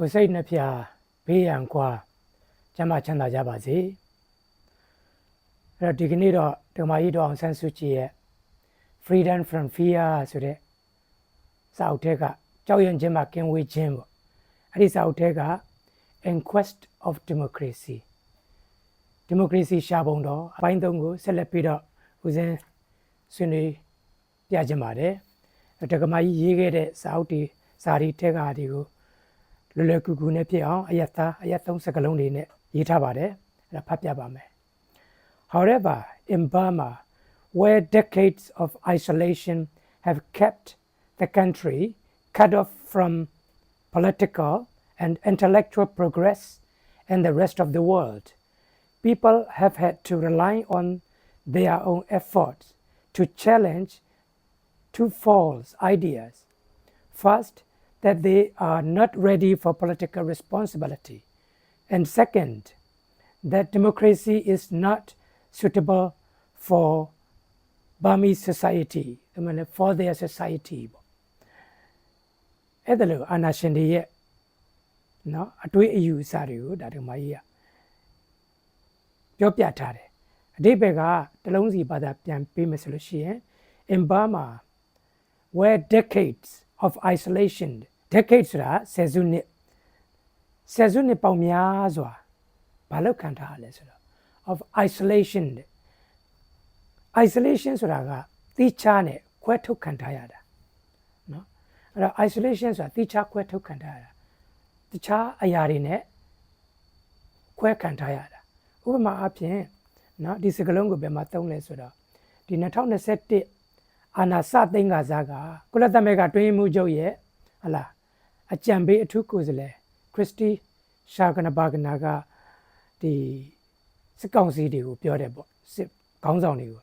ကိုယ်စိတ်နှဖျားဘေးရန်ကွာကျမ်းမာချမ်းသာကြပါစေအဲ့တော့ဒီကနေ့တော့ဒကမာကြီးတော်အောင်ဆန်းစုကြည်ရဲ့ Freedom from Fear ဆိုတဲ့စာအုပ်ထဲကကြောက်ရွံ့ခြင်းမှကင်းဝေးခြင်းပေါ့အဲ့ဒီစာအုပ်ထဲက Enquest of Democracy Democracy ရှာပုံတော်အပိုင်းသုံးကိုဆက်လက်ပြီးတော့ဦးစင်းဆွေးနွေးပြကြပါတယ်ဒကမာကြီးရေးခဲ့တဲ့စာအုပ်တွေစာရီထဲကဒီကို လွယ်လွယ်ကူကူနဲ့ဖြစ်အောင်အယက်သားအယက်သုံးစကလုံးတွေနဲ့ရေးထားပါတယ်အဲ့ဒါဖတ်ပြပါမယ် However in Burma where decades of isolation have kept the country cut off from political and intellectual progress and the rest of the world people have had to rely on their own efforts to challenge two false ideas First, that they are not ready for political responsibility. And second, that democracy is not suitable for Burmese society, I mean, for their society. အဲ့ဒါလို့အာနာရှင်တွေရဲ့နော်အတွေးအယူအဆတွေကိုဒါဒီမကြီးကပြောပြထားတယ်အတိပ္ပယ်ကတလုံးစီဘာသာပြန်ပေးမယ်ဆိုလို့ရှိရင် in Burma where decades of isolation decades ဆိုတာဆယ်စုနှစ်ဆယ်စုနှစ်ပေါင်းများစွာဘာလို့ခံထားရလဲဆိုတော့ of isolation တဲ့ isolation ဆိုတာကတိချာနဲ့ခွဲထုတ်ခံထားရတာเนาะအဲ့တော့ isolation ဆိုတာတိချာခွဲထုတ်ခံထားရတာတခြားအရာတွေနဲ့ခွဲခံထားရတာဥပမာအဖြစ်เนาะဒီစကလုံးကိုဘယ်မှာသုံးလဲဆိုတော့ဒီ2021 အာနာစသိန်းကစားကကုလသမဂ္ဂတွင်းမှုချုပ်ရဲ့ဟလာအကြံပေးအထူးကိုယ်စားလှယ်ခရစ်စတီရှာကနဘာဂနာကဒီစစ်ကောင်စီတွေကိုပြောတယ်ပေါ့စစ်ခေါင်းဆောင်တွေကို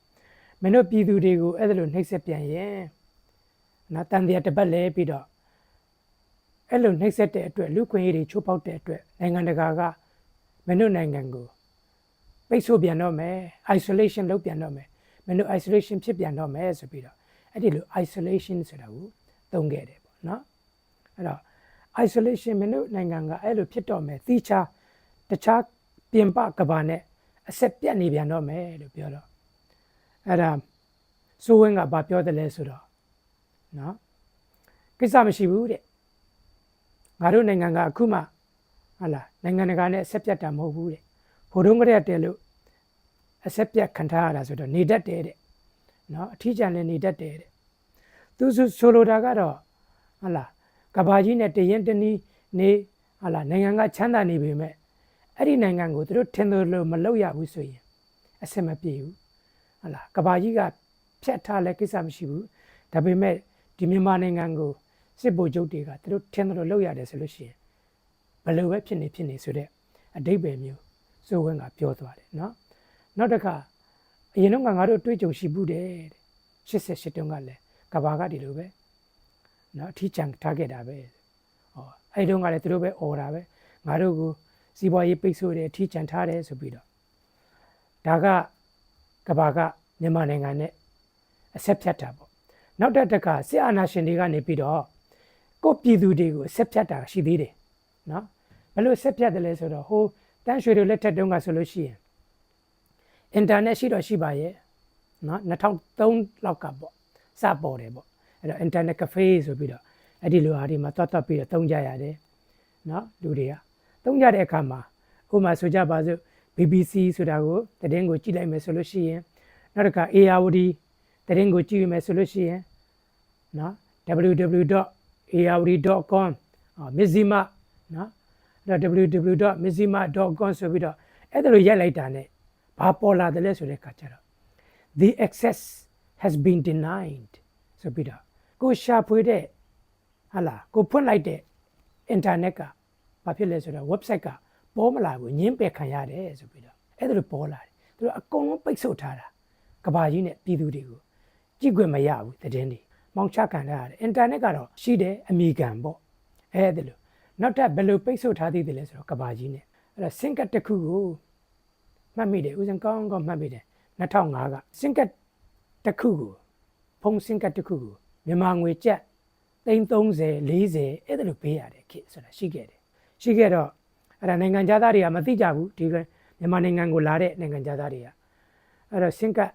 မင်းတို့ပြည်သူတွေကိုအဲ့ဒါလိုနှိပ်စက်ပြန်ရင်နော်တန်တရားတပတ်လဲပြီးတော့အဲ့လိုနှိပ်စက်တဲ့အတွက်လူခွင့်ရေးတွေချိုးဖောက်တဲ့အတွက်နိုင်ငံတကာကမင်းတို့နိုင်ငံကိုပိတ်ဆို့ပြန်တော့မယ် isolation လုပ်ပြန်တော့မယ် မင်းတို့ isolation ဖြစ်ပြန်တော့မယ်ဆိုပြီးတော့အဲ့ဒီလို isolation ဆိုတာကိုသုံးခဲ့တယ်ပေါ့နော်အဲ့တော့ isolation မင်းတို့နိုင်ငံကအဲ့လိုဖြစ်တော့မယ်သီးခြားတခြားပြင်ပကဘာနဲ့အဆက်ပြတ်နေပြန်တော့မယ်လို့ပြောတော့အဲ့ဒါစိုးဝင်းကဘာပြောတယ်လဲဆိုတော့နော်ကိစ္စမရှိဘူးတဲ့ငါတို့နိုင်ငံကအခုမှဟာလာနိုင်ငံတကာနဲ့အဆက်ပြတ်တာမဟုတ်ဘူးတဲ့ဘိုးတုံးကရက်တယ်လို့ အဆက်ပြတ်ခံထားရတာဆိုတော့နေတတ်တယ်တဲ့နော်အထီးကျန်လည်းနေတတ်တယ်တဲ့သူဆိုလိုတာကတော့ဟာလာကဘာကြီးနဲ့တရင်တနည်းနေဟာလာနိုင်ငံကချမ်းသာနေပေမဲ့အဲ့ဒီနိုင်ငံကိုသူတို့ထင်တယ်လို့မလုပ်ရဘူးဆိုရင်အဆင်မပြေဘူးဟာလာကဘာကြီးကဖြတ်ထားလဲကိစ္စမရှိဘူးဒါပေမဲ့ဒီမြန်မာနိုင်ငံကိုစစ်ဗိုလ်ချုပ်တွေကသူတို့ထင်တယ်လို့လုပ်ရတယ်ဆိုလို့ရှိရင်ဘယ်လိုပဲဖြစ်နေဖြစ်နေဆိုတဲ့အတိတ်ပဲမျိုးစိုးဝင်းကပြောသွားတယ်နော် နောက်တစ်ခါအရင်တော့ငါတို့တွေးကြုံရှိဘူးတယ်တဲ့88တုန်းကလည်းကဘာကဒီလိုပဲနော်အထီးချန်ထားခဲ့တာပဲဟောအဲ့တုန်းကလည်းသူတို့ပဲអော်တာပဲငါတို့ကိုစီးပွားရေးပိတ်ဆို့တယ်အထီးချန်ထားတယ်ဆိုပြီးတော့ဒါကကဘာကမြန်မာနိုင်ငံနဲ့အဆက်ဖြတ်တာပေါ့နောက်တစ်တက်ကစစ်အာဏာရှင်တွေကနေပြီးတော့ကိုပြည်သူတွေကိုအဆက်ဖြတ်တာရှိသေးတယ်နော်ဘယ်လိုဆက်ဖြတ်တယ်လဲဆိုတော့ဟိုတန်းရွှေတွေလက်ထက်တုန်းကဆိုလို့ရှိရင် အင်တာနက်ရှိတော့ရှိပါရဲ့နော်2003လောက်ကပေါ့စပေါ်တယ်ပေါ့အဲ့တော့ internet cafe ဆိုပြီးတော့အဲ့ဒီလိုဟာဒီမှာတွတ်တွတ်ပြီးတော့တုံးကြရတယ်နော်လူတွေကတုံးကြတဲ့အခါမှာဥပမာဆိုကြပါစို့ BBC ဆိုတာကိုတည်င်းကိုကြည့်လိုက်မယ်ဆိုလို့ရှိရင်နောက်တစ်ခါ ARD တည်င်းကိုကြည့်ရမယ်ဆိုလို့ရှိရင်နော် www.ard.com မဇ္ဈိမနော်အဲ့တော့ www.mizima.com ဆိုပြီးတော့အဲ့ဒါလိုရိုက်လိုက်တာ ਨੇ ဘာပေါ်လာတယ်လဲဆိုတဲ့အခါကျတော့ the access has been denied ဆိုပြီးတော့ကိုရှာဖွေတဲ့ဟာလာကိုဖွင့်လိုက်တဲ့ internet ကဘာဖြစ်လဲဆိုတော့ website ကပေါ်မလာဘူးညင်းပယ်ခံရတယ်ဆိုပြီးတော့အဲ့ဒါလိုပေါ်လာတယ်သူတို့အကုန်လုံးပိတ်ဆို့ထားတာကဘာကြီးနဲ့ပြည်သူတွေကိုကြည့်ခွင့်မရဘူးတည်င်းတွေမောင်ချခံရရတယ် internet ကတော့ရှိတယ်အမိခံပေါ့အဲ့ဒါလိုနောက်ထပ်ဘယ်လိုပိတ်ဆို့ထားသေးတယ်လဲဆိုတော့ကဘာကြီးနဲ့အဲ့တော့ sync တစ်ခုကို မှတ်မိတယ်ဦးစံကောင်းကောင်းမှတ်မိတယ်2005က sync တစ်ခုကိုဖုန်း sync တစ်ခုကိုမြန်မာငွေကျပ်သိန်း30 40အဲ့ဒါလိုပေးရတယ်ခေဆိုတာရှိခဲ့တယ်ရှိခဲ့တော့အဲ့ဒါနိုင်ငံသားတွေကမသိကြဘူးဒီကမြန်မာနိုင်ငံကိုလာတဲ့နိုင်ငံသားတွေကအဲ့တော့စင်ကတ်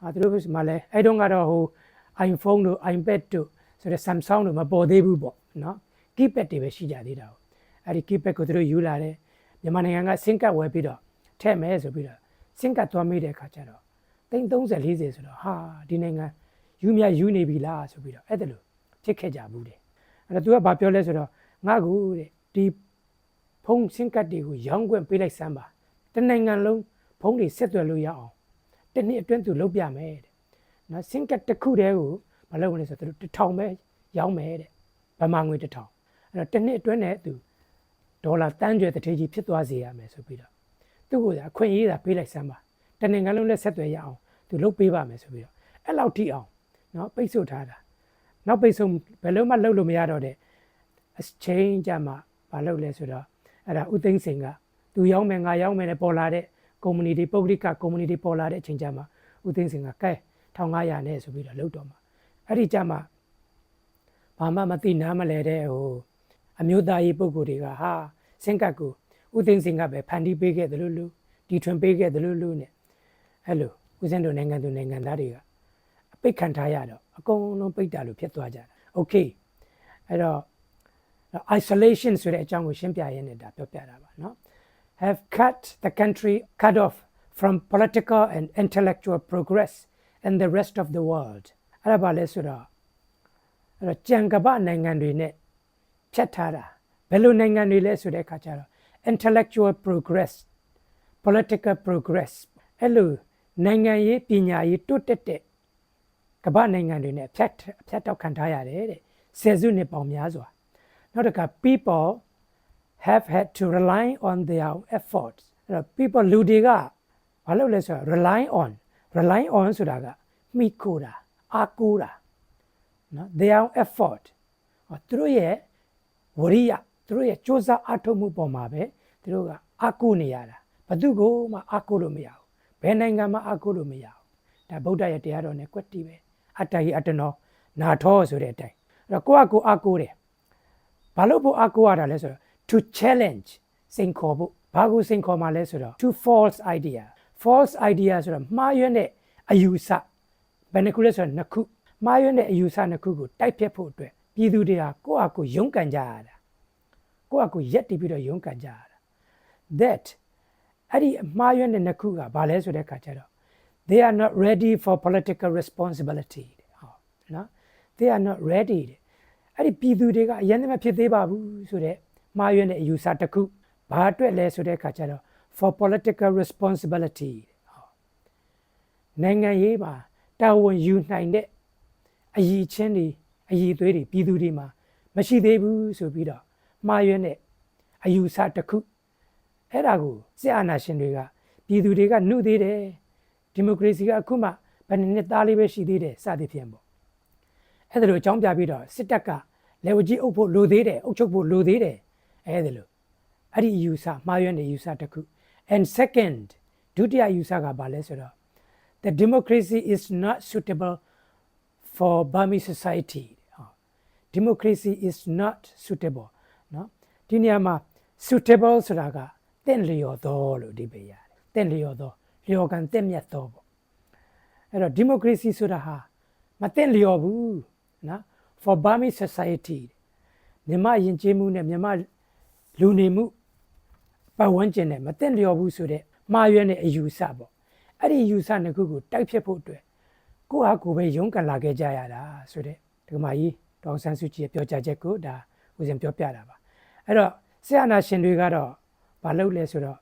ဟာသူတို့မှလည်းအဲ့တုန်းကတော့ဟို iPhone တို့ iPad တို့ဆိုတော့ Samsung တို့မပေါ်သေးဘူးပေါ့နော် keypad တွေပဲရှိကြသေးတာ哦အဲ့ဒီ keypad ကိုသူတို့ယူလာတယ်မြန်မာနိုင်ငံကစင်ကတ်ဝယ်ပြီးတော့ ထည့်မယ်ဆိုပြီးတော့စင်ကတ်သွားမိတဲ့အခါကျတော့သိန်း30 40ဆိုတော့ဟာဒီနိုင်ငံယူမြယူနေပြီလားဆိုပြီးတော့အဲ့ဒါလို့ဖြစ်ခဲ့ကြဘူးတဲ့အဲ့တော့သူကဘာပြောလဲဆိုတော့ငါကူတဲ့ဒီဖုန်းစင်ကတ်တွေကိုရောင်းခွင့်ပေးလိုက်စမ်းပါတနိုင်ငံလုံးဖုန်းတွေဆက်သွယ်လို့ရအောင်တစ်နှစ်အတွင်းသူလုပ်ပြမယ်တဲ့နော်စင်ကတ်တစ်ခုတည်းကိုမလုပ်ဘူးလေဆိုတော့သူတို့တစ်ထောင်ပဲရောင်းမယ်တဲ့ဗမာငွေတစ်ထောင်အဲ့တော့တစ်နှစ်အတွင်းနဲ့သူဒေါ်လာတန်းကျွဲတစ်ထေးကြီးဖြစ်သွားစေရမယ်ဆိုပြီးတော့ သူ့ကိုအခွင့်အရေးသာပေးလိုက်စမ်းပါတနိုင်ငံလုံးနဲ့ဆက်သွယ်ရအောင်သူလုပ်ပေးပါမယ်ဆိုပြီးတော့အဲ့လောက်ထိအောင်နော်ပိတ်ဆို့ထားတာနောက်ပိတ်ဆို့ဘယ်လို့မှလုပ်လို့မရတော့တဲ့ exchange ကြမှာမလုပ်လဲဆိုတော့အဲ့ဒါဥသိမ်းစိန်ကသူရောင်းမယ်ငါရောင်းမယ်နဲ့ပေါ်လာတဲ့ကုမ္ပဏီတွေပုဂ္ဂလိကကုမ္ပဏီတွေပေါ်လာတဲ့အချိန်ကြမှာဥသိမ်းစိန်ကကဲ1500နဲ့ဆိုပြီးတော့လုပ်တော့မှာအဲ့ဒီကြမှာဘာမှမသိနားမလဲတဲ့ဟိုအမျိုးသားရေးပုဂ္ဂိုလ်တွေကဟာစင်ကတ်ကို ဥသိမ်းစိန်ကပဲဖန်တီးပေးခဲ့တယ်လို့လို့ဒီထွင်ပေးခဲ့တယ်လို့လို့ ਨੇ အဲ့လိုဦးစင်းတို့နိုင်ငံသူနိုင်ငံသားတွေကအပိတ်ခံထားရတော့အကုန်လုံးပိတ်တာလို့ဖြစ်သွားကြတာโอเคအဲ့တော့ isolation ဆိုတဲ့အကြောင်းကိုရှင်းပြရင်းနဲ့ဒါပြောပြတာပါเนาะ have cut the country cut off from political and intellectual progress in the rest of the world အဲ့ဒါပါလဲဆိုတော့အဲ့တော့ကြံကပနိုင်ငံတွေနဲ့ဖြတ်ထားတာဘယ်လိုနိုင်ငံတွေလဲဆိုတဲ့အခါကျတော့ intellectual progress political progress အဲ့လိုနိုင်ငံရေးပညာရေးတိုးတက်တဲ့ကမ္ဘာနိုင်ငံတွေနဲ့ဖြတ်ဖြတ်တောက်ခံထားရတယ်တဲ့ဆယ်စုနှစ်ပေါင်းများစွာနောက်တစ်ခါ people have had to rely on their efforts အဲ့တော့ people လူတွေကဘာလုပ်လဲဆိုတော့ rely on rely on ဆိုတာကမိခိုတာအားကိုးတာနော် their effort ဟောသူတို့ရဲ့ဝရိယ သူတို့ရဲ့စ조사အားထုတ်မှုပေါ်မှာပဲသူတို့ကအားကိုးနေရတာဘယ်သူကိုမှအားကိုးလို့မရဘူးဘယ်နိုင်ငံမှအားကိုးလို့မရဘူးဒါဗုဒ္ဓရဲ့တရားတော်နဲ့ကွက်တီပဲအတ္တဟိအတ္တနောနာထောဆိုတဲ့အတိုင်းအဲ့တော့ကိုယ့်အကိုအားကိုးတယ်ဘာလို့ဖို့အားကိုးရတာလဲဆိုတော့ to challenge စိန်ခေါ်ဖို့ဘာကိုစိန်ခေါ်မှာလဲဆိုတော့ to false idea false idea ဆိုတော့မှားယွင်းတဲ့အယူဆဘယ်နှခုလဲဆိုတော့နှစ်ခုမှားယွင်းတဲ့အယူဆနှစ်ခုကိုတိုက်ဖြတ်ဖို့အတွက်ပြည်သူတွေဟာကိုယ့်အကိုရုန်းကန်ကြရတာ ကိုယ့်အကိုရက်တည်ပြီးတော့ရုန်းကန်ကြရတာ that အဲ့ဒီအမှားယွင်းတဲ့နှစ်ခုကဘာလဲဆိုတဲ့အခါကျတော့ they are not ready for political responsibility တဲ့ဟောနော် they are not ready တဲ့အဲ့ဒီပြည်သူတွေကအရင်တည်းမဖြစ်သေးပါဘူးဆိုတဲ့မှားယွင်းတဲ့အယူဆတစ်ခုဘာအတွက်လဲဆိုတဲ့အခါကျတော့ for political responsibility တဲ့ဟောနိုင်ငံရေးမှာတာဝန်ယူနိုင်တဲ့အယီချင်းတွေအယီသွေးတွေပြည်သူတွေမှာမရှိသေးဘူးဆိုပြီးတော့ မှားယွင်းတဲ့အယူဆတစ်ခုအဲ့ဒါကိုစစ်အာဏာရှင်တွေကပြည်သူတွေကနှုတ်သေးတယ်ဒီမိုကရေစီကအခုမှဘယ်နှစ်သားလေးပဲရှိသေးတယ်စသည်ဖြင့်ပေါ့အဲ့ဒါလိုအကြောင်းပြပြီးတော့စစ်တပ်ကလေဝကြီးအုပ်ဖို့လိုသေးတယ်အုပ်ချုပ်ဖို့လိုသေးတယ်အဲ့ဒါလိုအဲ့ဒီယူဆမှားယွင်းတဲ့ယူဆတစ်ခု and second ဒုတိယယူဆကဘာလဲဆိုတော့ the democracy is not suitable for Burmese society ဟော democracy is not suitable နော်ဒီနေရာမှာ suitable ဆိုတာကတင့်လျော်သောလို့ဒီပဲရတယ်တင့်လျော်သောလျော်ကန်တင့်မြတ်သောပေါ့အဲ့တော့ democracy ဆိုတာဟာမတင့်လျော်ဘူးနော် for burmese society မြမယဉ်ကျေးမှုနဲ့မြမလူနေမှုပတ်ဝန်းကျင်နဲ့မတင့်လျော်ဘူးဆိုတဲ့မှားရွက်တဲ့အယူဆပေါ့အဲ့ဒီယူဆနှစ်ခုကိုတိုက်ဖြတ်ဖို့အတွက်ကိုယ့်ဟာကိုယ်ပဲရုန်းကန်လာခဲ့ကြရတာဆိုတဲ့ဒကမာကြီးတောင်ဆန်းစုကြည်ရဲ့ပြောကြားချက်ကိုဒါ ဦးဇင်ပြောပြတာပါအဲ့တော့ဆရာနာရှင်တွေကတော့မလုပ်လဲဆိုတော့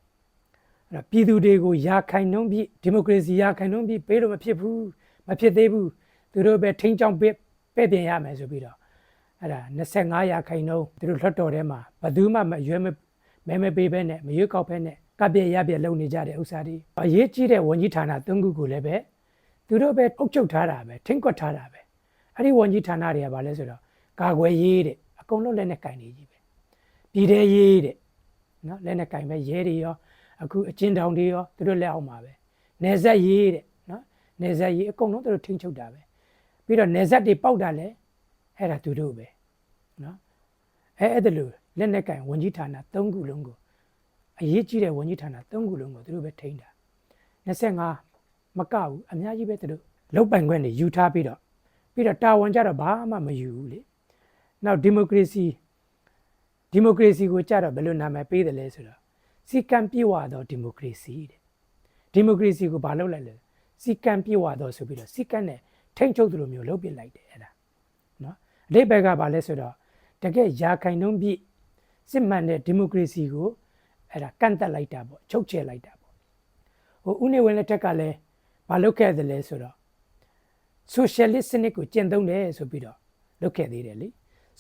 အဲ့တော့ပြည်သူတွေကိုယာခိုင်နှုံးပြီးဒီမိုကရေစီယာခိုင်နှုံးပြီးပေးလို့မဖြစ်ဘူးမဖြစ်သေးဘူးသူတို့ပဲထိန်းချောင်းပေးပဲ့ပြင်ရမယ်ဆိုပြီးတော့အဲ့ဒါ25ရာခိုင်နှုန်းသူတို့လွှတ်တော်ထဲမှာဘယ်သူမှမရွေးမမဲမပေးဘဲနဲ့မရွေးကောက်ဘဲနဲ့ကပြည့်ရပြည့်လုပ်နေကြတဲ့ဥစ္စာတွေအရေးကြီးတဲ့ဝန်ကြီးဌာန၃ခုကိုလည်းပဲသူတို့ပဲအုပ်ချုပ်ထားတာပဲထိန်းကွက်ထားတာပဲအဲ့ဒီဝန်ကြီးဌာနတွေကဘာလဲဆိုတော့ကာကွယ်ရေးတဲ့ အကုန်လုံးလက်နဲ့ကင်နေကြီးပဲပြည်ထရေးတဲ့နော်လက်နဲ့ကင်ပဲရဲတွေရောအခုအကျဉ်းတောင်တွေရောသူတို့လက်အောက်မှာပဲနေဆက်ရေးတဲ့နော်နေဆက်ရေးအကုန်လုံးသူတို့ထိန်းချုပ်တာပဲပြီးတော့နေဆက်တွေပေါက်တာလဲအဲ့ဒါသူတို့ပဲနော်အဲအဲ့ဒါလို့လက်နက်ကင်ဝန်ကြီးဌာန၃ခုလုံးကိုအရေးကြီးတဲ့ဝန်ကြီးဌာန၃ခုလုံးကိုသူတို့ပဲထိန်းတာ25မကဘူးအများကြီးပဲသူတို့လုတ်ပိုင်ခွင့်တွေယူထားပြီးတော့ပြီးတော့တာဝန်ကြတော့ဘာမှမယူဘူးလေ နောက်ဒီမိုကရေစီဒီမိုကရေစီကိုကြတော့ဘယ်လိုနာမည်ပေးတယ်လဲဆိုတော့စီကံပြေဝသောဒီမိုကရေစီတဲ့ဒီမိုကရေစီကိုဘာလုပ်လိုက်လဲစီကံပြေဝသောဆိုပြီးတော့စီကံနဲ့ထိန်းချုပ်သူလိုမျိုးလုပ်ပစ်လိုက်တယ်အဲ့ဒါနော်အဓိပ္ပာယ်ကဘာလဲဆိုတော့တကယ်ရာခိုင်နှုန်းပြည့်စစ်မှန်တဲ့ဒီမိုကရေစီကိုအဲ့ဒါကန့်တက်လိုက်တာပေါ့ချုပ်ချယ်လိုက်တာပေါ့ဟိုဦးနေဝင်လက်ထက်ကလည်းဘာလုပ်ခဲ့တယ်လဲဆိုတော့ socialist စနစ်ကိုကျင့်သုံးတယ်ဆိုပြီးတော့လုပ်ခဲ့သေးတယ်လေ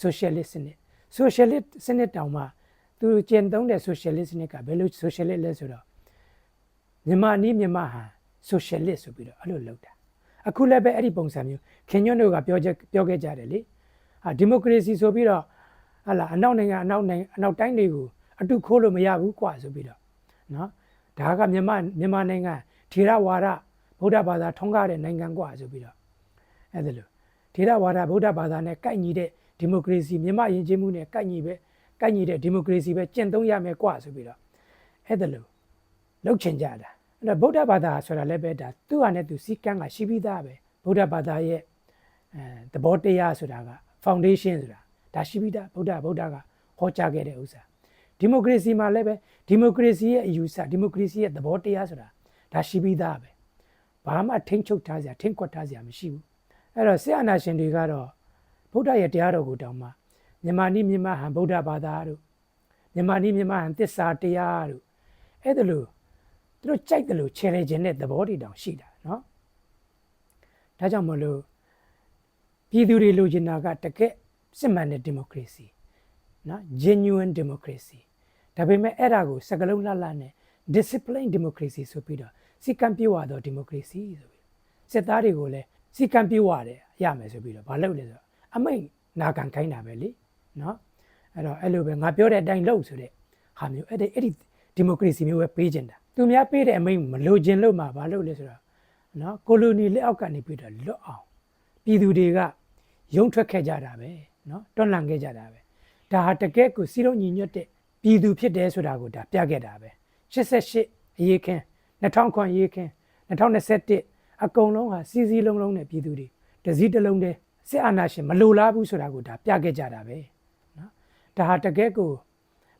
socialist စနစ် socialist စနစ်တောင်မှသူကျင့်သုံးတဲ့ socialist စနစ်ကဘယ်လို socialist လဲဆိုတော့မြန်မာနီးမြန်မာဟာ socialist ဆိုပြီးတော့အဲ့လိုလုပ်တာအခုလည်းပဲအဲ့ဒီပုံစံမျိုးခင်ညွန့်တို့ကပြောချက်ပြောခဲ့ကြတယ်လေဟာဒီမိုကရေစီဆိုပြီးတော့ဟာလာအနောက်နိုင်ငံအနောက်နိုင်ငံအနောက်တိုင်းတွေကိုအတူခိုးလို့မရဘူးကွာဆိုပြီးတော့နော်ဒါကမြန်မာမြန်မာနိုင်ငံထေရဝါဒဗုဒ္ဓဘာသာထုံးကားတဲ့နိုင်ငံကွာဆိုပြီးတော့အဲ့ဒါလို့ထေရဝါဒဗုဒ္ဓဘာသာနဲ့ကိုက်ညီတဲ့ ဒီမိုကရေစီမြန်မာယဉ်ကျေးမှုနဲ့ကိုက်ညီပဲကိုက်ညီတဲ့ဒီမိုကရေစီပဲကျင့်သုံးရမယ်กว่าဆိုပြီးတော့အဲ့ဒါလို့လှုပ်ချင်ကြတာအဲ့တော့ဗုဒ္ဓဘာသာဆိုတာလည်းပဲဒါသူ့ဟာနဲ့သူစီကံကရှိပြီးသားပဲဗုဒ္ဓဘာသာရဲ့အဲသဘောတရားဆိုတာက foundation ဆိုတာဒါရှိပြီးသားဗုဒ္ဓဗုဒ္ဓကဟောကြားခဲ့တဲ့ဥစ္စာဒီမိုကရေစီမှာလည်းပဲဒီမိုကရေစီရဲ့အယူဆဒီမိုကရေစီရဲ့သဘောတရားဆိုတာဒါရှိပြီးသားပဲဘာမှထိမ့်ချုပ်ထားစရာထိမ့်ကွက်ထားစရာမရှိဘူး အဲ့တော့ဆရာနာရှင်တွေကတော့ ဗုဒ္ဓရဲ့တရားတော်ကိုတောင်းမှမြန်မာနိမြန်မာဟံဗုဒ္ဓဘာသာတို့မြန်မာနိမြန်မာဟံသစ္စာတရားတို့အဲ့ဒါလို့သူတို့ကြိုက်တယ်လို့ခြေလေခြင်းတဲ့သဘောတွေတောင်ရှိတာเนาะဒါကြောင့်မလို့ပြည်သူတွေလိုချင်တာကတကယ်စစ်မှန်တဲ့ဒီမိုကရေစီเนาะ genuine democracy ဒါပေမဲ့အဲ့ဒါကိုစကလုံးလှလှနဲ့ discipline democracy ဆိုပြီးတော့စီကံပြေဝသော democracy ဆိုပြီးစစ်သားတွေကိုလည်းစီကံပြေဝတယ်ရမယ်ဆိုပြီးတော့ဘာလုပ်လဲဆိုတော့ အမိတ်နာခံခိုင်းတာပဲလေနော်အဲ့တော့အဲ့လိုပဲငါပြောတဲ့အတိုင်းလုပ်ဆိုတဲ့ဟာမျိုးအဲ့ဒီအဲ့ဒီဒီမိုကရေစီမျိုးပဲပေးကျင်တာသူများပေးတဲ့အမိတ်မလိုချင်လို့မှဘာလို့လဲဆိုတော့နော်ကိုလိုနီလက်အောက်ကနေပြီးတော့လွတ်အောင်ပြည်သူတွေကရုံထွက်ခဲ့ကြတာပဲနော်တွန့်လှန်ခဲ့ကြတာပဲဒါဟာတကယ်ကိုစီးလုံးညီညွတ်တဲ့ပြည်သူဖြစ်တယ်ဆိုတာကိုဒါပြခဲ့တာပဲ88အရေးခင်း2000အရေးခင်း2021အကုန်လုံးဟာစီစီလုံးလုံးနဲ့ပြည်သူတွေတစည်းတစ်လုံးတည်း စစ်အာဏာရှင်မလိုလားဘူးဆိုတာကိုဒါပြခဲ့ကြတာပဲเนาะဒါဟာတကယ်ကို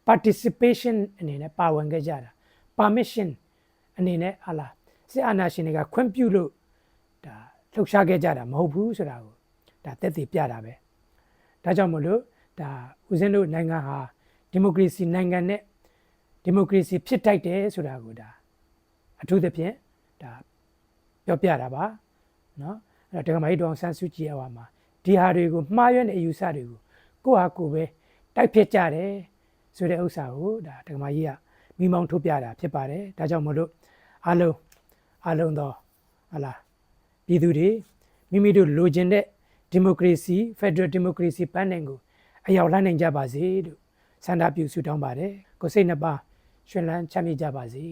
participation အနေနဲ့ပါဝင်ခဲ့ကြတာ permission အနေနဲ့ဟာလာစစ်အာဏာရှင်တွေကခွင့်ပြုလို့ဒါလှုပ်ရှားခဲ့ကြတာမဟုတ်ဘူးဆိုတာကိုဒါသက်သေပြတာပဲဒါကြောင့်မလို့ဒါဦးဇင်းတို့နိုင်ငံဟာဒီမိုကရေစီနိုင်ငံနဲ့ဒီမိုကရေစီဖြစ်ထိုက်တယ်ဆိုတာကိုဒါအထူးသဖြင့်ဒါပြောပြတာပါเนาะအဲ့တော့ ဒကမကြီးတော်ဆန်းစုကြည်အဝါမှာဒီဟာတွေကိုမှားရွံ့တဲ့အယူဆတွေကိုကိုယ့်ဟာကိုယ်ပဲတိုက်ဖြစ်ကြတယ်ဆိုတဲ့ဥစ္စာကိုဒါဒကမကြီးကမိမောင်းထုတ်ပြတာဖြစ်ပါတယ်ဒါကြောင့်မလို့အားလုံးအားလုံးသောဟလာပြည်သူတွေမိမိတို့လိုချင်တဲ့ဒီမိုကရေစီဖက်ဒရယ်ဒီမိုကရေစီပန်းနိုင်ကိုအရောက်လှမ်းနိုင်ကြပါစေလို့ဆန္ဒပြုဆုတောင်းပါတယ်ကိုစိတ်နှစ်ပါးရှင်လန်းချမ်းမြေ့ကြပါစေ